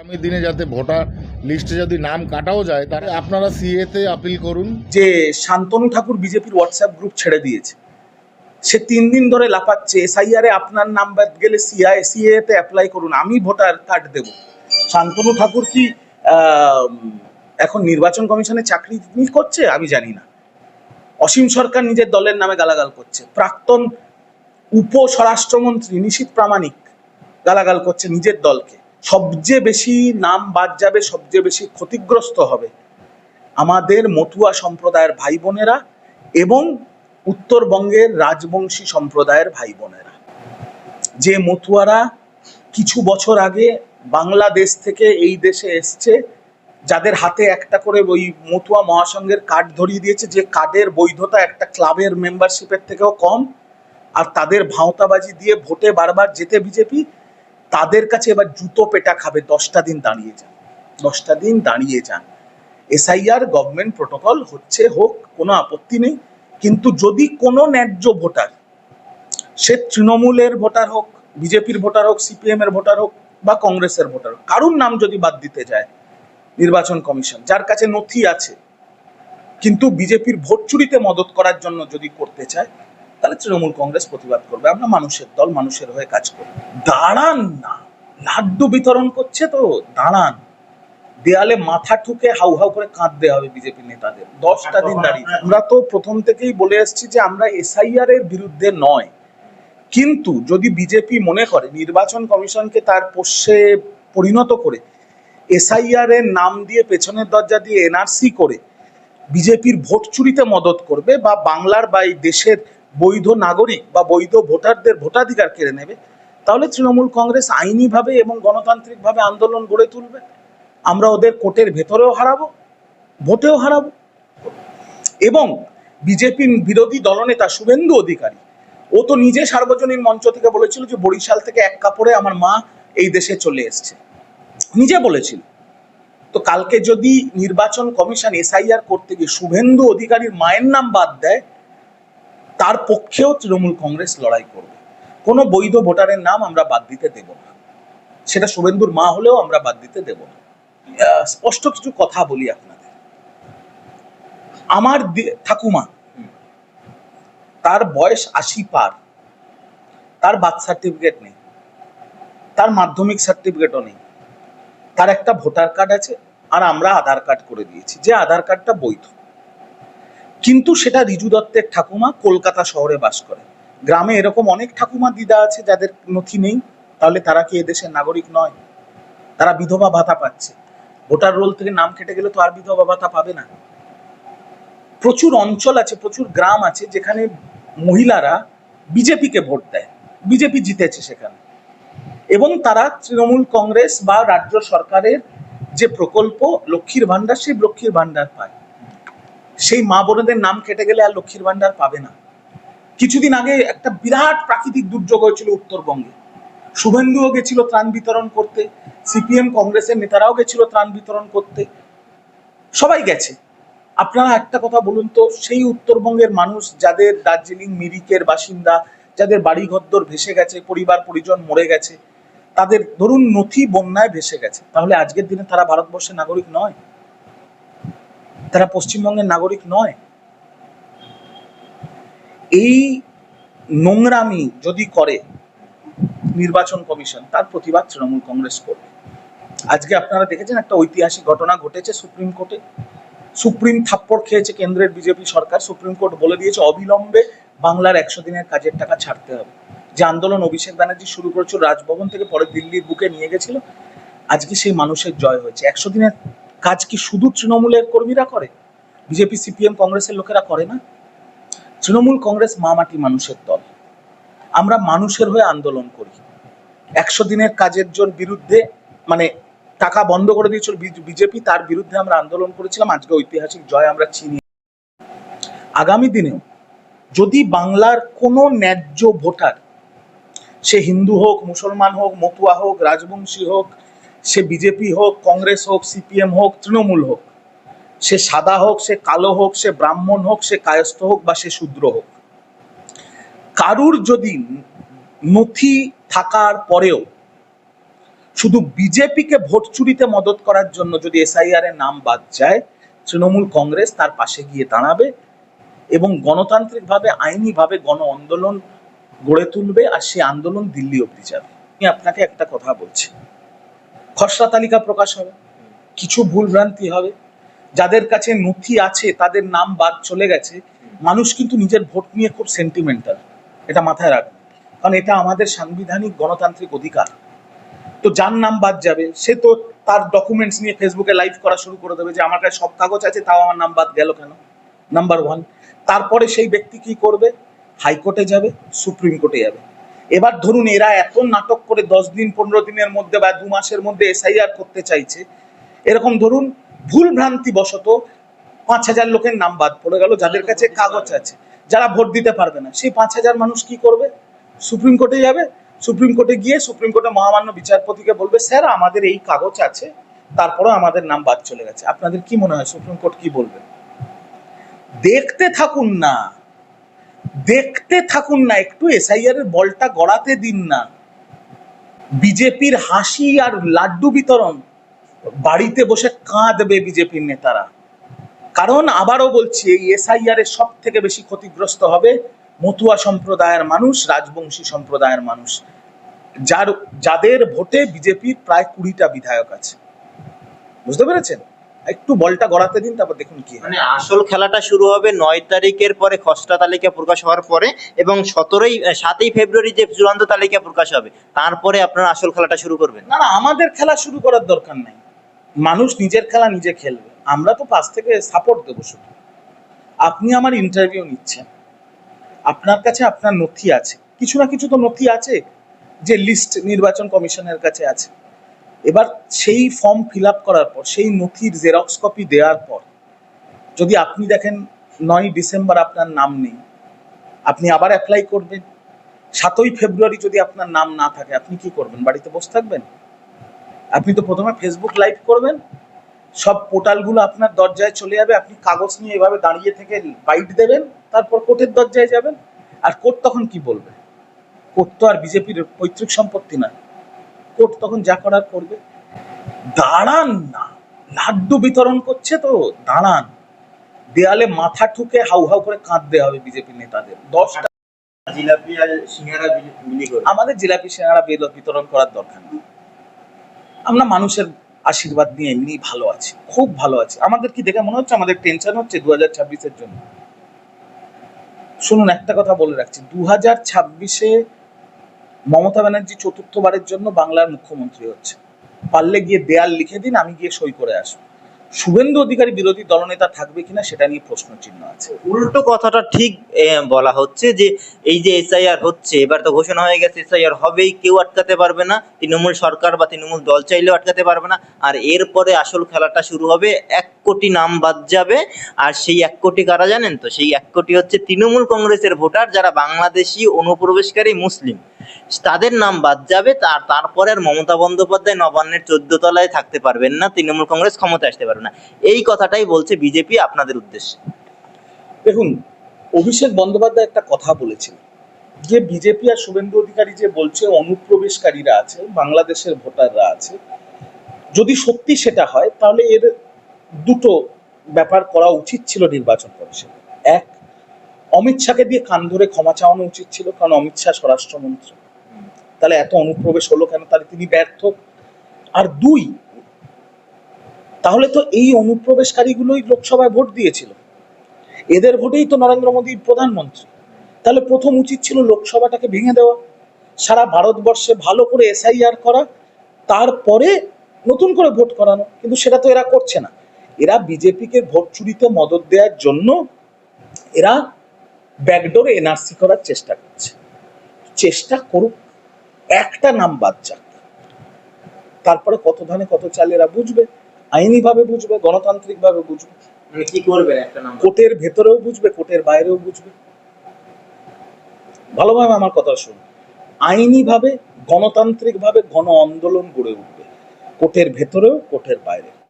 আগামী দিনে যাতে ভোটার লিস্টে যদি নাম কাটাও যায়, তাহলে আপনারা সিএতে আপিল করুন। যে শান্তনু ঠাকুর বিজেপির হোয়াটসঅ্যাপ গ্রুপ ছেড়ে দিয়েছে, সে তিন দিন ধরে লাফাচ্ছে এসআইআর আপনার নাম বাদ গেলে সিআই সিএ তে অ্যাপ্লাই করুন, আমি ভোটার কার্ড দেব। শান্তনু ঠাকুর কি এখন নির্বাচন কমিশনে চাকরি করছে? আমি জানি না। অসীম সরকার নিজের দলের নামে গালাগাল করছে। প্রাক্তন উপ স্বরাষ্ট্রমন্ত্রী নিশীত প্রামাণিক গালাগাল করছে নিজের দলকে। সবচেয়ে বেশি নাম বাদ যাবে, সবচেয়ে বেশি ক্ষতিগ্রস্ত হবে আমাদের মতুয়া সম্প্রদায়ের ভাই বোনেরা এবং উত্তরবঙ্গের রাজবংশী সম্প্রদায়ের ভাই বোনেরা। যে মতুয়ারা কিছু বছর আগে বাংলাদেশ থেকে এই দেশে এসছে, যাদের হাতে একটা করে ওই মতুয়া মহাসংঘের কার্ড ধরিয়ে দিয়েছে, যে কার্ডের বৈধতা একটা ক্লাবের মেম্বারশিপের থেকেও কম, আর তাদের ভাঁওতাবাজি দিয়ে ভোটে বারবার যেতে বিজেপি তাদের কাছে এবার জুতো পেটা খাবে, দশটা দিন দাঁড়িয়ে যান। দশটা দিন দাঁড়িয়ে যান। এসআইআর গভর্নমেন্ট প্রোটোকল হচ্ছে হোক, কোনো আপত্তি নেই। কিন্তু যদি কোনো ন্যায্য ভোটার, সে তৃণমূলের ভোটার হোক, বিজেপির ভোটার হোক সিপিএম এর ভোটার হোক, বা কংগ্রেসের ভোটার হোক, কারুর নাম যদি বাদ দিতে যায় নির্বাচন কমিশন, যার কাছে নথি আছে, কিন্তু বিজেপির ভোট চুরিতে মদত করার জন্য যদি করতে চায় তাহলে তৃণমূল কংগ্রেস প্রতিবাদ করবে। আমরা মানুষের দল, মানুষের হয়ে কাজ করব। দাঁড়ান না। লাড্ডু বিতরণ করছে তো, দাঁড়ান। দেয়ালে মাথা ঠুকে হাউ হাউ করে কাঁদতে হবে বিজেপি নেতাদের। দশটা দিন দাঁড়িয়ে আমরা তো প্রথম থেকেই বলে এসেছি যে আমরা এসআইআর এর বিরুদ্ধে নয়। কিন্তু যদি বিজেপি মনে করে, নির্বাচন কমিশনকে তার পোষ্যে পরিণত করে, এসআইআর এর নাম দিয়ে পেছনের দরজা দিয়ে এনআরসি করে, বিজেপির ভোট চুরিতে মদত করবে বা বাংলার বা এই দেশের বৈধ নাগরিক বা বৈধ ভোটারদের ভোটাধিকার কেড়ে নেবে, তাহলে তৃণমূল কংগ্রেস আইনিভাবে এবং গণতান্ত্রিকভাবে আন্দোলন গড়ে তুলবে। আমরা ওদের কোর্টের ভেতরেও হারাবো, ভোটেও হারাবো। এবং বিজেপি বিরোধী দলনেতা শুভেন্দু অধিকারী, ও তো নিজে সার্বজনীন মঞ্চ থেকে বলেছিল যে বরিশাল থেকে এক কাপড়ে আমার মা এই দেশে চলে এসছে। নিজে বলেছিল। তো কালকে যদি নির্বাচন কমিশন এসআইআর করতে গিয়ে শুভেন্দু অধিকারীর মায়ের নাম বাদ দেয় তার পক্ষেও তৃণমূল কংগ্রেস লড়াই করবে। কোনো বৈধ ভোটারের নাম আমরা বাদ দিতে দেব না। সেটা শুভেন্দুর মা হলেও আমরা বাদ দিতে দেব না। স্পষ্ট কিছু কথা বলি আপনাদের। আমার ঠাকুমা, তার বয়স আশি পার। তার বার্থ সার্টিফিকেট নেই। তার মাধ্যমিক সার্টিফিকেটও নেই। তার একটা ভোটার কার্ড আছে, আর আমরা আধার কার্ড করে দিয়েছি। যে আধার কার্ডটা বৈধ। কিন্তু সেটা রিজু দত্তের ঠাকুমা কলকাতা শহরে বাস করে। গ্রামে এরকম অনেক ঠাকুমা দিদা আছে যাদের নথি নেই, তাহলে তারা কি এদেশের নাগরিক নয়? তারা বিধবা ভাতা পাচ্ছে। ভোটার রোল থেকে নাম কেটে গেলে তো আর বিধবা ভাতা পাবে না। প্রচুর অঞ্চল আছে, প্রচুর গ্রাম আছে যেখানে মহিলারা বিজেপিকে ভোট দেয়। বিজেপি জিতেছে সেখানে। এবং তারা তৃণমূল কংগ্রেস বা রাজ্য সরকারের যে প্রকল্প, লক্ষ্মীর ভান্ডার সেই লক্ষ্মীর ভান্ডার পায়। সেই মা বোনেদের নাম কেটে গেলে আর লক্ষ্মীর ভান্ডার পাবে না। কিছুদিন আগে একটা বিরাট প্রাকৃতিক দুর্যোগ হয়েছিল উত্তরবঙ্গে। শুভেন্দুও গেছিল ত্রাণ বিতরণ করতে, সিপিএম কংগ্রেসের নেতারাও গেছিল ত্রাণ বিতরণ করতে। সবাই গেছে। আপনারা একটা কথা বলুন তো, সেই উত্তরবঙ্গের মানুষ যাদের দার্জিলিং মিরিকের বাসিন্দা, যাদের বাড়ি ঘরদোর ভেসে গেছে, পরিবার, পরিজন মরে গেছে, তাদের ধরুন নথি বন্যায় ভেসে গেছে, তাহলে আজকের দিনে তারা ভারতবর্ষের নাগরিক নয়? তারা পশ্চিমবঙ্গের নাগরিক নয়। এই নোংরামি যদি করে নির্বাচন কমিশন, তার প্রতিবাদ তৃণমূল কংগ্রেস করবে। আজকে আপনারা দেখেছেন একটা ঐতিহাসিক ঘটনা ঘটেছে সুপ্রিম কোর্টে। সুপ্রিম থাপ্পড় খেয়েছে কেন্দ্রের বিজেপি সরকার। সুপ্রিম কোর্ট বলে দিয়েছে, অবিলম্বে বাংলার একশো দিনের কাজের টাকা ছাড়তে হবে। যে আন্দোলন অভিষেক ব্যানার্জি শুরু করেছিল, রাজভবন থেকে পরে দিল্লির বুকে নিয়ে গেছিল, আজকে সেই মানুষের জয় হয়েছে। একশো দিনের কাজ কি শুধু তৃণমূলের কর্মীরা করে? বিজেপি, সিপিএম, কংগ্রেসের লোকেরা করে না? তৃণমূল কংগ্রেস মা মাটি মানুষের দল। আমরা মানুষের হয়ে আন্দোলন করি। একশো দিনের কাজের জন্য বিরুদ্ধে মানে টাকা বন্ধ করে দিয়েছিল বিজেপি, তার বিরুদ্ধে আমরা আন্দোলন করেছিলাম। আজকে ঐতিহাসিক জয় আমরা চিনি আগামী দিনেও যদি বাংলার কোনো ন্যায্য ভোটার, সে হিন্দু হোক, মুসলমান হোক, মতুয়া হোক, রাজবংশী হোক সে বিজেপি হোক, কংগ্রেস হোক, সিপিএম হোক, তৃণমূল হোক। সে সাদা হোক, সে কালো হোক, সে ব্রাহ্মণ হোক, সে কায়স্থ হোক বা সে শূদ্র হোক। কারুর যদি নথি থাকার পরেও শুধু বিজেপিকে ভোট চুরিতে মদত করার জন্য যদি এসআইআর এর নাম বাদ যায়, তৃণমূল কংগ্রেস তার পাশে গিয়ে দাঁড়াবে এবং গণতান্ত্রিকভাবে, আইনিভাবে গণ আন্দোলন গড়ে তুলবে আর সেই আন্দোলন দিল্লি অবধি যাবে। আমি আপনাকে একটা কথা বলছি। খসড়া তালিকা প্রকাশ হবে। কিছু ভুলভ্রান্তি হবে। যাদের কাছে নথি আছে, তাদের নাম বাদ চলে গেছে। মানুষ কিন্তু নিজের ভোট নিয়ে খুব সেন্টিমেন্টাল এটা মাথায় রাখবে। কারণ এটা আমাদের সাংবিধানিক গণতান্ত্রিক অধিকার। তো যার নাম বাদ যাবে, সে তো তার ডকুমেন্টস নিয়ে ফেসবুকে লাইভ করা শুরু করে দেবে যে, আমার কাছে সব কাগজ আছে, তাও আমার নাম বাদ গেল কেন? নাম্বার ওয়ান তারপরে সেই ব্যক্তি কি করবে? হাইকোর্টে যাবে, সুপ্রিম কোর্টে যাবে। এবার ধরুন এরা এত নাটক করে দশ দিন, পনেরো দিনের মধ্যে বা দু মাসের মধ্যে এসআইআর করতে চাইছে, এরকম ধরুন ভুল ভ্রান্তি বশত পাঁচ হাজার লোকের নাম বাদ পড়ে গেল, যাদের কাছে কাগজ আছে, যারা ভোট দিতে পারবে না। সেই পাঁচ হাজার মানুষ কি করবে? সুপ্রিম কোর্টে যাবে? সুপ্রিম কোর্টে গিয়ে সুপ্রিম কোর্টে মহামান্য বিচারপতিকে বলবে, স্যার, আমাদের এই কাগজ আছে, তারপরেও আমাদের নাম বাদ চলে গেছে। আপনাদের কি মনে হয় সুপ্রিম কোর্ট কি বলবে? দেখতে থাকুন না। দেখতে থাকুন না একটু এসআইআর এর বলটা গড়াতে দিন না। বিজেপির হাসি আর লাড্ডু বিতরণ, বাড়িতে বসে কাঁদবে বিজেপির নেতারা। কারণ আবারও বলছি, এই এসআইআর এর সব থেকে বেশি ক্ষতিগ্রস্ত হবে মতুয়া সম্প্রদায়ের মানুষ, রাজবংশী সম্প্রদায়ের মানুষ। যার, যাদের ভোটে বিজেপির প্রায় কুড়িটা বিধায়ক আছে। বুঝতে পেরেছেন? একটু বলটা গড়াতে দিন তারপর দেখুন কি মানে আসল খেলাটা শুরু হবে নয় তারিখের পরে খসড়া তালিকা প্রকাশ হওয়ার পরে এবং সতেরোই সাতই ফেব্রুয়ারি যে চূড়ান্ত তালিকা প্রকাশ হবে তারপরে আপনারা আসল খেলাটা শুরু করবেন। না না আমাদের খেলা শুরু করার দরকার নাই। মানুষ নিজের খেলা নিজে খেলবে। আমরা তো পাশ থেকে সাপোর্ট দেবো শুধু। আপনি আমার ইন্টারভিউ নিচ্ছেন। আপনার কাছে আপনার নথি আছে। কিছু না কিছু তো নথি আছে যে লিস্ট নির্বাচন কমিশনের কাছে আছে। এবার সেই ফর্ম ফিল করার পর, সেই নথির জেরক্স কপি দেওয়ার পর, যদি আপনি দেখেন নয় ডিসেম্বর আপনার নাম নেই, আপনি আবার অ্যাপ্লাই করবেন। সাতই ফেব্রুয়ারি যদি আপনার নাম না থাকে, আপনি কি করবেন? বাড়িতে বসে থাকবেন? আপনি তো প্রথমে ফেসবুক লাইভ করবেন, সব পোর্টালগুলো আপনার দরজায় চলে যাবে, আপনি কাগজ নিয়ে এভাবে দাঁড়িয়ে থেকে বাইট দেবেন, তারপর কোর্টের দরজায় যাবেন। আর কোর্ট তখন কি বলবে? কোর্ট তো আর বিজেপির পৈতৃক সম্পত্তি না কোর্ট তখন যা করার করবে। দাঁড়ান না। লাড্ডু বিতরণ করছে তো দাঁড়ান। দেয়ালে মাথা ঠুকে হাউ হাউ করে কাঁদতে হবে বিজেপি নেতাদের। দশটা জিলাপি আর সিঙ্গারা বিলি আমাদের জিলাপি বেদ বিতরণ করার দরকার নেই। আমরা মানুষের আশীর্বাদ নিয়ে এমনি ভালো আছি খুব ভালো আছি। আমাদের কি দেখে মনে হচ্ছে? আমাদের টেনশন হচ্ছে দু হাজার ছাব্বিশের জন্য। শুনুন একটা কথা বলে রাখছি। দু হাজার ছাব্বিশে মমতা ব্যানার্জি চতুর্থবারের জন্য বাংলার মুখ্যমন্ত্রী হচ্ছে। পারলে গিয়ে দেয়াল লিখে দিন, আমি গিয়ে সই করে আসব। শুভেন্দু অধিকারী বিরোধী দলনেতা থাকবে কিনা সেটা নিয়ে প্রশ্ন চিহ্ন আছে। উল্টো কথাটা ঠিক বলা হচ্ছে যে এই যে এসআইআর হচ্ছে, এবার তো ঘোষণা হয়ে গেছে এসআইআর হবেই, কেউ আটকাতে পারবে না। তৃণমূল সরকার বা তৃণমূল দল চাইলেও আটকাতে পারবে না। আর এরপরে আসল খেলাটা শুরু হবে, এক কোটি নাম বাদ যাবে। আর সেই এক কোটি কারা জানেন তো? সেই এক কোটি হচ্ছে তৃণমূল কংগ্রেসের ভোটার যারা বাংলাদেশি অনুপ্রবেশকারী মুসলিম। তাদের নাম বাদ যাবে, তার তারপরে আর মমতা বন্দ্যোপাধ্যায় নবান্নের চোদ্দ তলায় থাকতে পারবেন না, তৃণমূল কংগ্রেস ক্ষমতায় আসতে পারবে না। এই কথাটাই বলছে বিজেপি আপনাদের উদ্দেশ্যে। দেখুন, অভিষেক বন্দ্যোপাধ্যায় একটা কথা বলেছেন, যে বিজেপি আর শুভেন্দু অধিকারী যে বলছে, অনুপ্রবেশকারীরা আছে, বাংলাদেশের ভোটাররা আছে, যদি সত্যি সেটা হয়, তাহলে এর দুটো ব্যাপার করা উচিত ছিল নির্বাচন কমিশন। এক অমিত শাহকে দিয়ে কান ধরে ক্ষমা চাওয়ানো উচিত ছিল, কারণ অমিত শাহ স্বরাষ্ট্রমন্ত্রী। তাহলে এত অনুপ্রবেশ হলো কেন? তাহলে তিনি ব্যর্থ। আর দুই, তাহলে তো এই অনুপ্রবেশকারীগুলোই লোকসভায় ভোট দিয়েছিল। এদের ভোটেই তো নরেন্দ্র মোদী প্রধানমন্ত্রী। তাহলে প্রথম উচিত ছিল লোকসভাটাকে ভেঙে দেওয়া। সারা ভারতবর্ষে ভালো করে এসআইআর করা, তারপরে নতুন করে ভোট করানো। কিন্তু সেটা তো এরা করছে না। এরা বিজেপিকে ভোট চুরিতে মদত দেওয়ার জন্য এরা ব্যাকডোরে এনআরসি করার চেষ্টা করছে। চেষ্টা করুক একটা নাম বাদ যাক। তারপরে কত ধানে কত চাল এরা বুঝবে আইনিভাবে বুঝবে গণতান্ত্রিকভাবে বুঝবে। মানে কি করবেন একটা নাম? কোর্টের ভেতরেও বুঝবে কোর্টের বাইরেও বুঝবে। ভালোভাবে আমার কথা শুন আইনিভাবে গণতান্ত্রিকভাবে গণ আন্দোলন গড়ে উঠবে। কোর্টের ভেতরেও কোর্টের বাইরে।